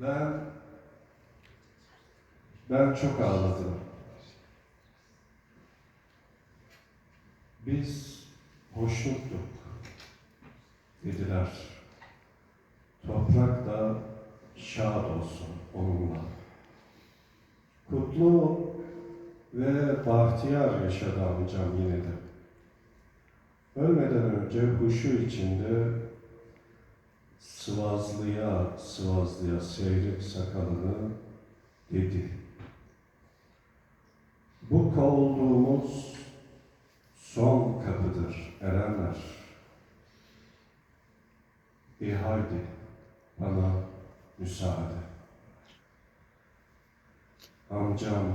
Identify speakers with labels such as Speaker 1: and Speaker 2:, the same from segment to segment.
Speaker 1: Ben ben çok ağladım. Biz hoşnuttuk dediler. Toprak da şad olsun onunla. Kutlu ve bahtiyar yaşadı amcam yine de. Ölmeden önce huşu içinde sıvazlıya sıvazlıya seyrek sakalını dedi. Bu kovulduğumuz son kapıdır erenler. E haydi bana müsaade. Amcam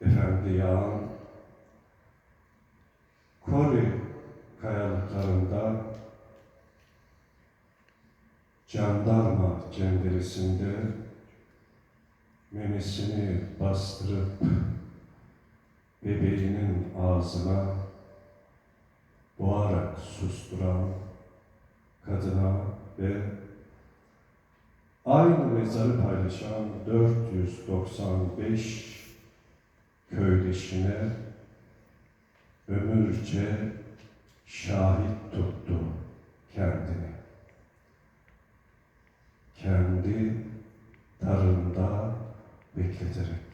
Speaker 1: Efendi Yağan Kore kayalıklarında jandarma cenderesinde memesini bastırıp bebeğinin ağzına boğarak susturan kadına ve aynı mezarı paylaşan 495 köydeşine ömürce şahit tuttu Kendi darında bekleterek.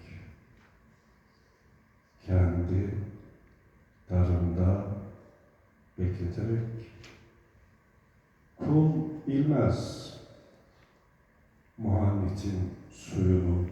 Speaker 1: Kendi darında bekleterek. Kul bilmez Muhammed'in suyunu